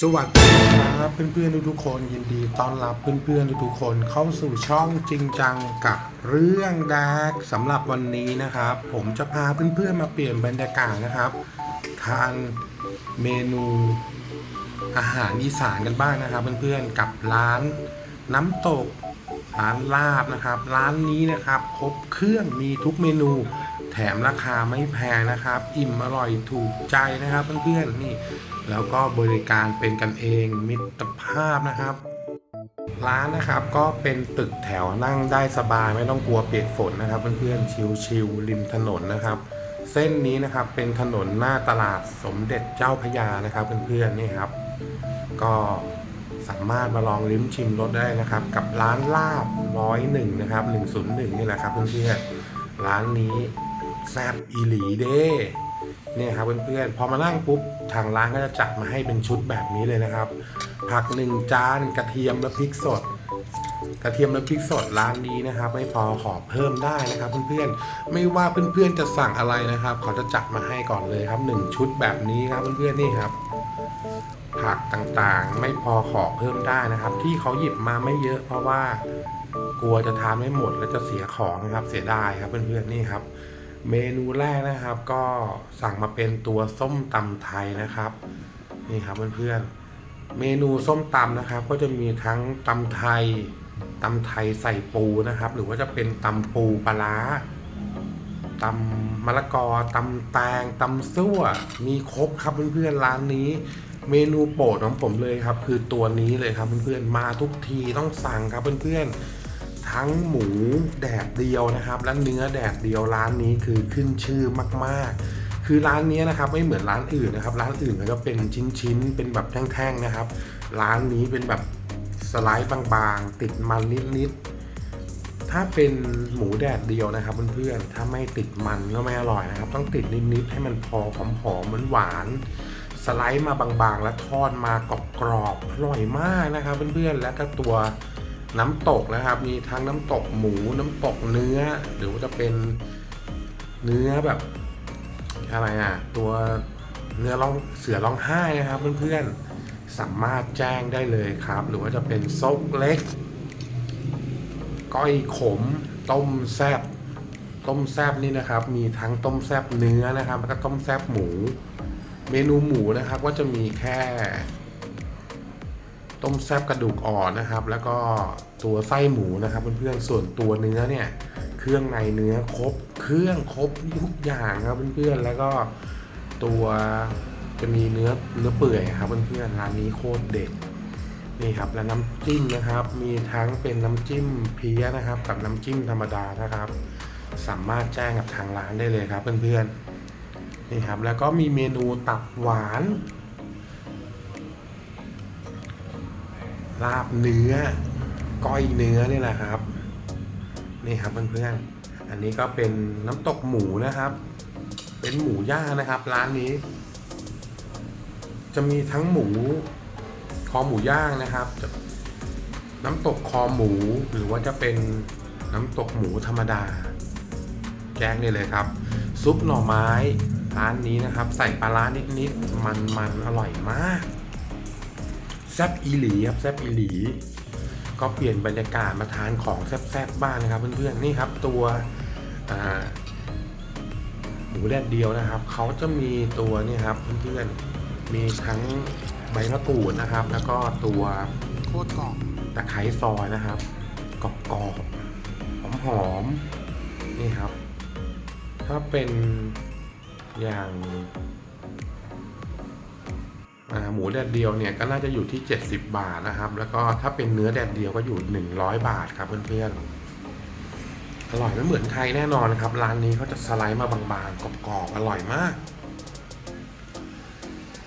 สวัสดีครับเพื่อนๆทุกๆคนยินดีต้อนรับเพื่อนๆทุกๆคนเข้าสู่ช่องจริงจังกับเรื่องดาร์กสำหรับวันนี้นะครับ ผมจะพาเพื่อนๆมาเปลี่ยนบรรยากาศนะครับ ทานเมนูอาหารอีสานกันบ้างนะครับ เพื่อนๆกับร้านน้ำตกร้านลาบนะครับ ร้านนี้นะครับ ครบเครื่องมีทุกเมนู แถมราคาไม่แพงนะครับ อิ่มอร่อยถูกใจนะครับเพื่อนๆนี่แล้วก็บริการเป็นกันเองมิตรภาพนะครับร้านนะครับก็เป็นตึกแถวนั่งได้สบายไม่ต้องกลัวเปียกฝนนะครับ เพื่อนๆชิลๆริมถนนนะครับ เส้นนี้นะครับเป็นถนนหน้าตลาดสมเด็จเจ้าพยานะครับเพื่อนๆนี่ครับ ก็สามารถมาลองลิ้มชิมรสได้นะครับ กับร้านลาบร้อยหนึ่งนะครับหนึ่งศูนย์หนึ่งนี่แหละครับเพื่อนๆร้านนี้ แซบอีหลีเด้เนี่ยครับเพื่อนๆพอมานั่งปุ๊บทางร้านก็จะจัดมาให้เป็นชุดแบบนี้เลยนะครับ ผักหนึ่งจานกระเทียมและพริกสด กระเทียมและพริกสดร้านนี้นะครับ ไม่พอขอเพิ่มได้นะครับ เพื่อนๆไม่ว่าเพื่อนๆจะสั่งอะไรนะครับเขาจะจัดมาให้ก่อนเลยครับหนึ่งชุดแบบนี้ครับเพื่อนๆนี่ครับ ผักต่างๆไม่พอขอเพิ่มได้นะครับ ที่เขาหยิบมาไม่เยอะเพราะว่ากลัวจะทานไม่หมดแล้วจะเสียของนะครับเสียดายครับเพื่อนๆนี่ครับ เมนูแรกนะครับก็สั่งมาเป็นตัวส้มตำไทยนะครับ นี่ครับเพื่อนๆเมนูส้มตำนะครับ ก็จะมีทั้งตำไทยตำไทยใส่ปูนะครับ หรือว่าจะเป็นตำปูปลาร้าตำมะละกอตำแตงตำซั่วมีครบครับเพื่อนๆร้านนี้ เมนูโปรดของผมเลยครับ คือตัวนี้เลยครับเพื่อนๆมาทุกทีต้องสั่งครับเพื่อนๆ ทั้งหมูแดดเดียวนะครับ และเนื้อแดดเดียวร้านนี้คือขึ้นชื่อมาก ๆ คือร้านนี้นะครับไม่เหมือนร้านอื่นนะครับ ร้านอื่นเขาจะเป็นชิ้นๆเป็นแบบแท่งๆนะครับ ร้านนี้เป็นแบบสไลด์บางๆ ติดมันนิดๆ ถ้าเป็นหมูแดดเดียวนะครับเพื่อนๆ ถ้าไม่ติดมันก็ไม่อร่อยนะครับ ต้องติดนิดๆ ให้มันพอหอมๆเหมือนหวาน สไลด์มาบางๆ แล้วทอดมากรอบๆ อร่อยมากนะครับเพื่อนๆ แล้วก็ตัว น้ำตกนะครับ มีทั้งน้ำตกหมูน้ำตกเนื้อ หรือว่าจะเป็นเนื้อแบบอะไรอะ ตัวเนื้อร้องเสือร้องไห้นะครับเพื่อนๆสามารถแจ้งได้เลยครับ หรือว่าจะเป็นซกเล็ก ก้อยขม ต้มแซบต้มแซบนี่นะครับ มีทั้งต้มแซบเนื้อนะครับแล้วก็ต้มแซบหมู เมนูหมูนะครับ ก็จะมีแค่ ต้มแซบกระดูกอ่อนนะครับ แล้วก็ตัวไส้หมูนะครับเพื่อนๆส่วนตัวเนื้อเนี่ยเครื่องในเนื้อครบ เครื่องครบทุกอย่างครับเพื่อนๆแล้วก็ตัวจะมีเนื้อเนื้อเปื่อยครับเพื่อนๆร้านนี้โคตรเด็ดนี่ครับและน้ำจิ้มนะครับ มีทั้งเป็นน้ำจิ้มเพี้ยนะครับ กับน้ำจิ้มธรรมดานะครับ สามารถแจ้งกับทางร้านได้เลยครับเพื่อนๆนี่ครับแล้วก็มีเมนูตับหวาน ลาบเนื้อ ก้อยเนื้อนี่แหละครับ นี่ครับเพื่อนๆ อันนี้ก็เป็นน้ำตกหมูนะครับ เป็นหมูย่างนะครับ ร้านนี้ จะมีทั้งหมู คอหมูย่างนะครับ น้ำตกคอหมูหรือว่าจะเป็นน้ำตกหมูธรรมดาแจ้งได้เลยครับ ซุปหน่อไม้ร้านนี้นะครับ ใส่ปลาร้านิดๆมันๆอร่อยมาก แซบอีหลีครับแซบอีหลี ก็เปลี่ยนบรรยากาศมาทานของแซบๆบ้างนะครับเพื่อนๆนี่ครับตัวอ่าหมูแดดเดียวนะครับเขาจะมีตัวนี่ครับเพื่อนๆมีทั้งใบมะกรูดนะครับ แล้วก็ตัวโคตรกรอบตะไคร้ซอยนะครับกรอบๆหอมๆนี่ครับ ถ้าเป็นอย่างอ่า หมูแดดเดียวเนี่ยก็น่าจะอยู่ที่ 70 บาทนะครับ แล้วก็ถ้าเป็นเนื้อแดดเดียวก็อยู่ 100 บาทครับเพื่อนๆ อร่อยไม่เหมือนใครแน่นอนครับ ร้านนี้เขาจะสไลด์มาบางๆกรอบๆอร่อยมาก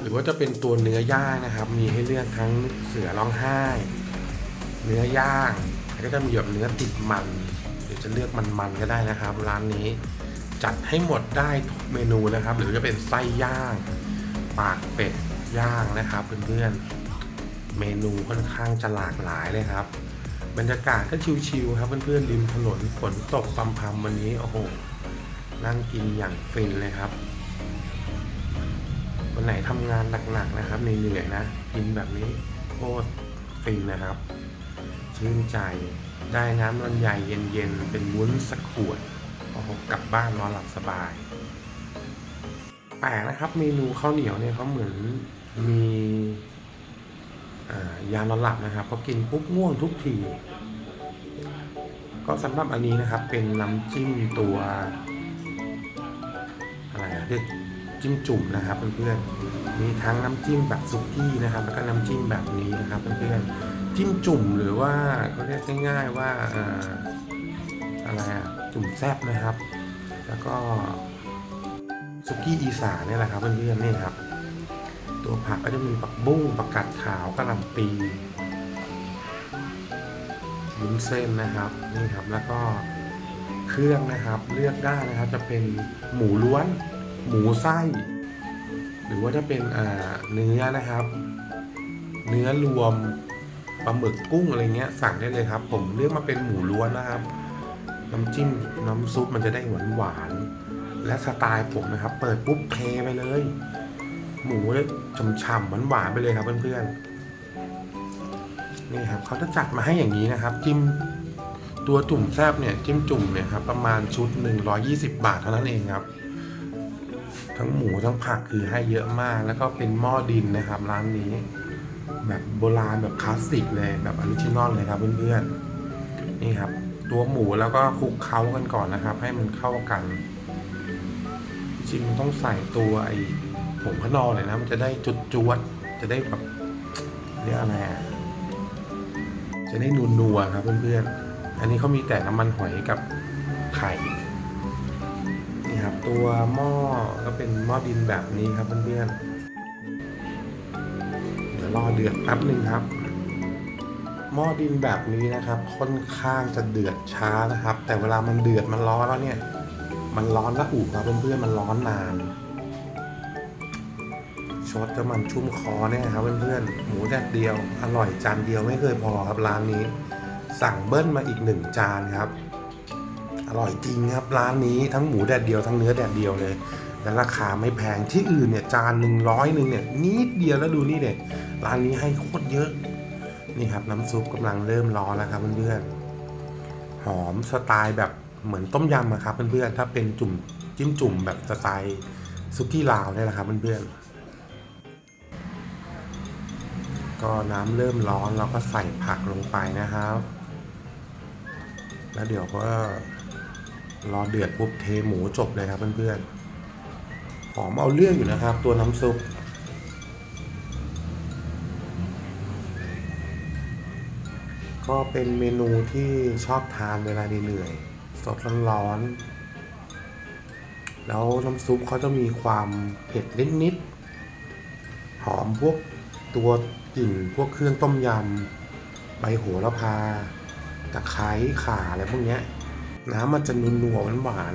หรือว่าจะเป็นตัวเนื้อย่างนะครับ มีให้เลือกทั้งเสือร้องไห้ เนื้อย่างแล้วก็จะมีแบบเนื้อติดมันหรือจะเลือกมันๆก็ได้นะครับ ร้านนี้จัดให้หมดได้ทุกเมนูนะครับ หรือจะเป็นไส้ย่าง ปากเป็ด ย่างนะครับเพื่อนๆ เมนูค่อนข้างจะหลากหลายเลยครับ บรรยากาศก็ชิวๆครับเพื่อนๆริมถนนฝนตกพรำๆวันนี้โอ้โหนั่งกินอย่างฟินเลยครับบวันไหนทำงานหนักๆนะครับเหนื่อยๆนะกินแบบนี้โคตรฟินนะครับ ชื่นใจได้น้ำลำไยเย็นๆเป็นวุ้นสักขวดโอ้โหกลับบ้านนอนหลับสบายแปลกนะครับเมนูข้าวเหนียวเนี่ยเขาเหมือน มีายานอนหลับนะครับพอกินปุ๊บง่วงทุกที ก็สำหรับอันนี้นะครับเป็นน้ำจิ้มตัวอะไรอะเรียกจิ้มจุ่มนะครับเพื่อนๆมีทั้งน้ำจิ้มแบบซุกี้นะครับ แล้วก็น้ำจิ้มแบบนี้นะครับเพื่อนๆจิ้มจุ่มหรือว่าก็เรียกง่ายๆว่าอะไรอะจุ่มแซบนะครับ แล้วก็ซุกี้อีสานนี่แหละครับเพื่อนๆนี่ครับ ตัวผักก็จะมีผักบุ้งผักกาดขาวกะหล่ำปีวุ้นเส้นนะครับนี่ครับแล้วก็เครื่องนะครับเลือกได้นะครับจะเป็นหมูล้วน หมูไส้ หรือว่าจะเป็นเนื้อนะครับ เนื้อรวมปลาหมึกกุ้งอะไรเงี้ยสั่งได้เลยครับ ผมเลือกมาเป็นหมูล้วนนะครับ น้ำจิ้มน้ำซุปมันจะได้หวานหวานๆและสไตล์ผมนะครับ เปิดปุ๊บเทไปเลย หมูเลยฉ่ำๆหวานๆไปเลยครับเพื่อนๆนี่ครับเขาจะจัดมาให้อย่างนี้นะครับ จิ้มตัวจุ่มแซบเนี่ยจิ้มจุ่มเนี่ยครับประมาณชุด120บาทเท่านั้นเองครับ ทั้งหมูทั้งผักคือให้เยอะมาก แล้วก็เป็นหม้อดินนะครับ ร้านนี้ แบบโบราณแบบคลาสสิกเลยแบบออริจินอลเลยครับเพื่อนๆนี่ครับตัวหมูแล้วก็คลุกเคล้ากันก่อนนะครับ ให้มันเข้ากันจริงมันต้องใส่ตัวไอ ผงขนอเลยนะ มันจะได้จุดจวด จะได้แบบเรียกอะไรอะจะได้นูนนัวครับเพื่อนๆ อันนี้เขามีแต่น้ำมันหอยกับไข่ นี่ครับ ตัวหม้อก็เป็นหม้อดินแบบนี้ครับเพื่อนๆ เดี๋ยวรอเดือดแป๊บหนึ่งครับ หม้อดินแบบนี้นะครับ ค่อนข้างจะเดือดช้านะครับ แต่เวลามันเดือดมันร้อนแล้วเนี่ย มันร้อนและอุครับเพื่อนๆ มันร้อนนาน ชดจะมันชุ่มคอเนี่ยครับเพื่อนๆหมูแดดเดียว อร่อยจานเดียวไม่เคยพอครับร้านนี้ สั่งเบิ้ลมาอีกหนึ่งจานครับ อร่อยจริงครับร้านนี้ทั้งหมูแดดเดียวทั้งเนื้อแดดเดียวเลย และราคาไม่แพงที่อื่นเนี่ยจานหนึ่งร้อยหนึ่งเนี่ยนิดเดียวแล้วดูนี่เด็ร้านนี้ให้โคตรเยอะ นี่ครับน้ำซุปกำลังเริ่มร้อนแล้วครับเพื่อนๆหอมสไตล์แบบเหมือนต้มยำอะครับเพื่อนๆถ้าเป็นจุ่มจิ้มจุ่มแบบสไตล์ซุกี้ลาวเนี่ยแหละครับเพื่อนๆ ก็น้ำเริ่มร้อนเราก็ใส่ผักลงไปนะครับ แล้วเดี๋ยวก็รอเดือดปุ๊บเทหมูจบเลยครับเพื่อนๆ หอมเอาเรื่องอยู่นะครับ ตัวน้ำซุป ก็เป็นเมนูที่ชอบทานเวลาเหนื่อยสดร้อนๆ แล้วน้ำซุปเขาจะมีความเผ็ดนิดๆ หอมพวกตัว กลิ่นพวกเครื่องต้มยำใบโหระพาตะไคร้ข่าอะไรพวกเนี้ยน้ำมันจะนัวหวาน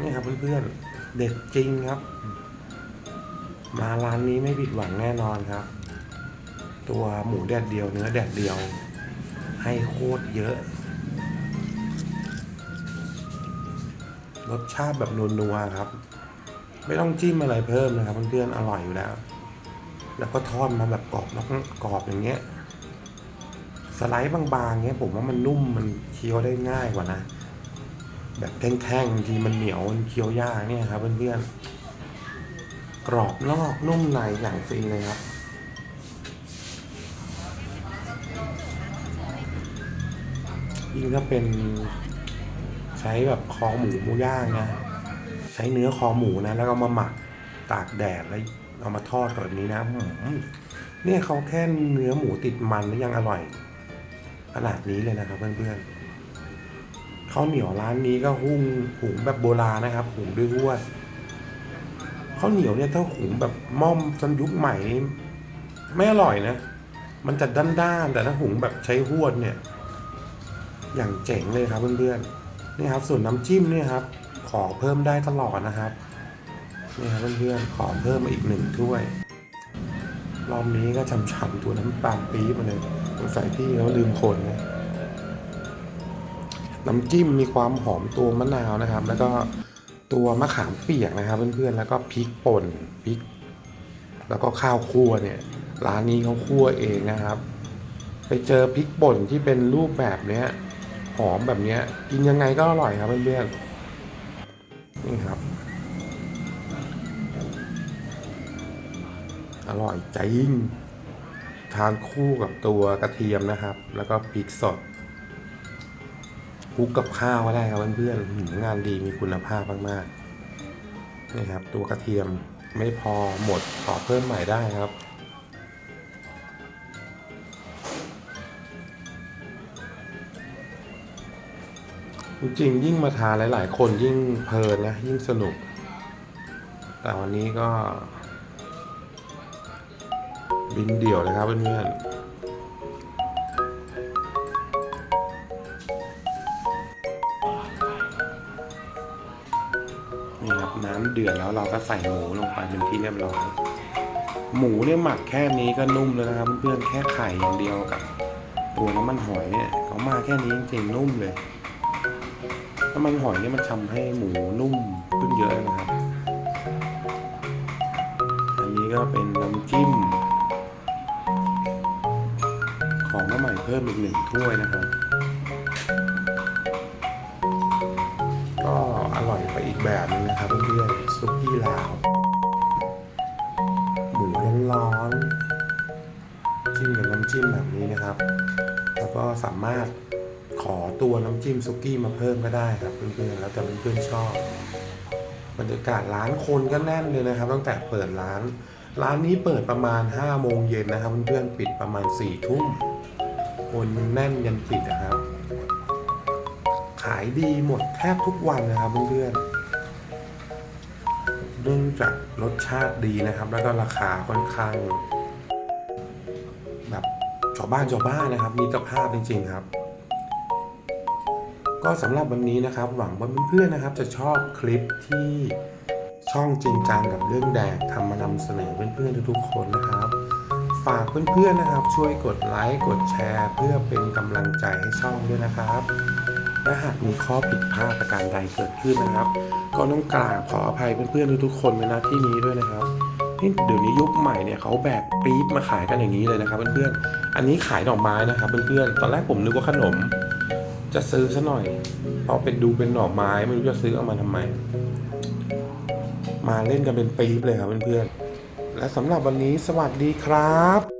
นี่ครับเพื่อนๆเด็ดจริงครับ มาร้านนี้ไม่ผิดหวังแน่นอนครับ ตัวหมูแดดเดียวเนื้อแดดเดียว ให้โคตรเยอะ รสชาติแบบนัวๆครับ ไม่ต้องจิ้มอะไรเพิ่มนะครับเพื่อนๆอร่อยอยู่แล้ว แล้วก็ทอดมาแบบกรอบนอกกรอบอย่างเงี้ย สไลด์บางๆเงี้ยผมว่ามันนุ่มมันเคี้ยวได้ง่ายกว่านะ แบบแท่งๆบางทีมันเหนียวมันเคี้ยวยากเนี่ยครับเพื่อนๆกรอบนอกนุ่มในอย่างฟินเลยครับยิ่งถ้าเป็นใช้แบบคอหมูหมูย่างนะใช้เนื้อคอหมูนะ แล้วก็มาหมักตากแดดแล้ว เอามาทอดแบบนี้นะเนี่ยเขาแค่เนื้อหมูติดมันแล้วยังอร่อยขนาดนี้เลยนะครับ เพื่อนๆข้าวเหนียวร้านนี้ก็หุงหุงแบบโบราณนะครับ หุงด้วยหวดข้าวเหนียวเนี่ยถ้าหุงแบบม่อมสันยุคใหม่ไม่อร่อยนะ มันจะด้านๆแต่ถ้าหุงแบบใช้หวดเนี่ย อย่างเจ๋งเลยครับเพื่อนๆนี่ครับ ส่วนน้ำจิ้มเนี่ยครับ ขอเพิ่มได้ตลอดนะครับ นี่ครับเพื่อนๆขอเพิ่มมาอีกหนึ่งถ้วย รอบนี้ก็ฉ่ำๆตัวน้ำตาลปี๊บมาเลยสงสัยพี่เขาลืมคนนะน้ำจิ้มมีความหอมตัวมะนาวนะครับ แล้วก็ตัวมะขามเปียกนะครับ เพื่อนๆแล้วก็พริกป่นพริก แล้วก็ข้าวคั่วเนี่ย ร้านนี้เขาคั่วเองนะครับ ไปเจอพริกป่นที่เป็นรูปแบบเนี้ยหอมแบบเนี้ยกินยังไงก็อร่อยครับเพื่อนๆนี่ครับ อร่อยจริง ทานคู่กับตัวกระเทียมนะครับ แล้วก็พริกสดคลุกกับข้าวก็ได้ครับเพื่อนๆงานดีมีคุณภาพมากๆนี่ครับ ตัวกระเทียมไม่พอหมดขอเพิ่มใหม่ได้ครับจริงๆยิ่งมาทานหลาย ๆ คนยิ่งเพลินนะยิ่งสนุก แต่วันนี้ก็ บินเดี่ยวเลยครับเพื่อนๆนี่ครับน้ำเดือดแล้วเราก็ใส่หมูลงไปเป็นที่เรียบร้อย หมูเนี่ยหมักแค่นี้ก็นุ่มแล้วนะครับเพื่อนๆแค่ไข่อย่างเดียวกับ ตัวน้ำมันหอยเนี่ยเขามาแค่นี้จริงๆนุ่มเลยน้ำมันหอยเนี่ยมันทำให้หมูนุ่มขึ้นเยอะนะครับ อันนี้ก็เป็นน้ำจิ้ม ของน้ำใหม่เพิ่มอีกหนึ่งถ้วยนะครับ ก็อร่อยไปอีกแบบนึงนะครับเพื่อนๆซุกี้ลาวหมูร้อนๆจิ้มกับน้ำจิ้มแบบนี้นะครับ แล้วก็สามารถขอตัวน้ำจิ้มซุกี้มาเพิ่มก็ได้ครับเพื่อนๆแล้วแต่เพื่อนๆชอบบรรยากาศร้านคนก็แน่นเลยนะครับ ตั้งแต่เปิดร้าน ร้านนี้เปิดประมาณ5โมงเย็นนะครับเพื่อนๆปิดประมาณ4ทุ่ม คนแน่นยันปิดนะครับ ขายดีหมดแทบทุกวันนะครับเพื่อนๆเนื่องจากรสชาติดีนะครับ แล้วก็ราคาค่อนข้าง แบบชาวบ้านชาวบ้านนะครับ มีตรภาพจริงๆครับ ก็สำหรับวันนี้นะครับ หวังว่าเพื่อนๆนะครับ จะชอบคลิปที่ช่องจริงจังกับเรื่องแดกทำมานำเสนอเพื่อนๆทุกๆคนนะครับ ฝากเพื่อนๆนะครับ ช่วยกดไลค์กดแชร์ เพื่อเป็นกำลังใจให้ช่องด้วยนะครับและหากมีข้อผิดพลาดประการใดเกิดขึ้นนะครับ ก็ต้องกราบขออภัยเพื่อนๆทุกๆคนในหน้าที่นี้ด้วยนะครับนี่เดี๋ยวนี้ยุคใหม่เนี่ยเขาแบกปี๊บมาขายกันอย่างนี้เลยนะครับเพื่อนๆอันนี้ขายดอกไม้นะครับเพื่อนๆตอนแรกผมนึกว่าขนม จะซื้อซะหน่อยพอเป็นดูเป็นหน่อไม้ไม่รู้จะซื้อเอามาทำไม มาเล่นกันเป็นปี๊บเลยครับเพื่อนๆ และสำหรับวันนี้สวัสดีครับ